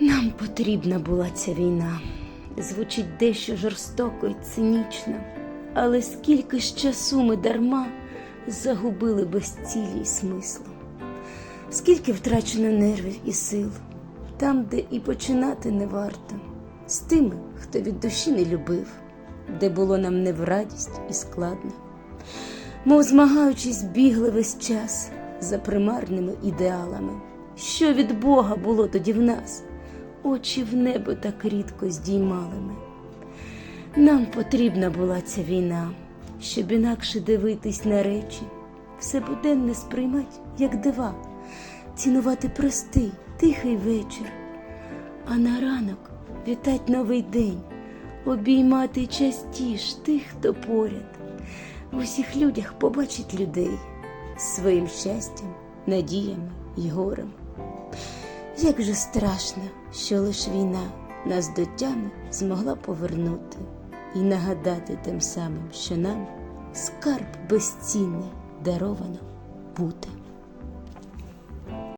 Нам потрібна була ця війна. Звучить дещо жорстоко і цинічно, але скільки ж часу ми дарма загубили без цілі й смислу, скільки втрачено нервів і сил, там, де і починати не варто, з тими, хто від душі не любив, де було нам не в радість і складно, мов змагаючись, бігли весь час за примарними ідеалами. Що від Бога було тоді в нас? Очі в небо так рідко здіймали ми. Нам потрібна була ця війна, щоб інакше дивитись на речі, все буденне сприймать, як дива, цінувати простий, тихий вечір, а на ранок вітать новий день, обіймати частіш тих, хто поряд, в усіх людях побачить людей своїм щастям, надіями й горем. Як же страшно, що лиш війна нас до тями змогла повернути і нагадати тим самим, що нам скарб безцінний даровано бути.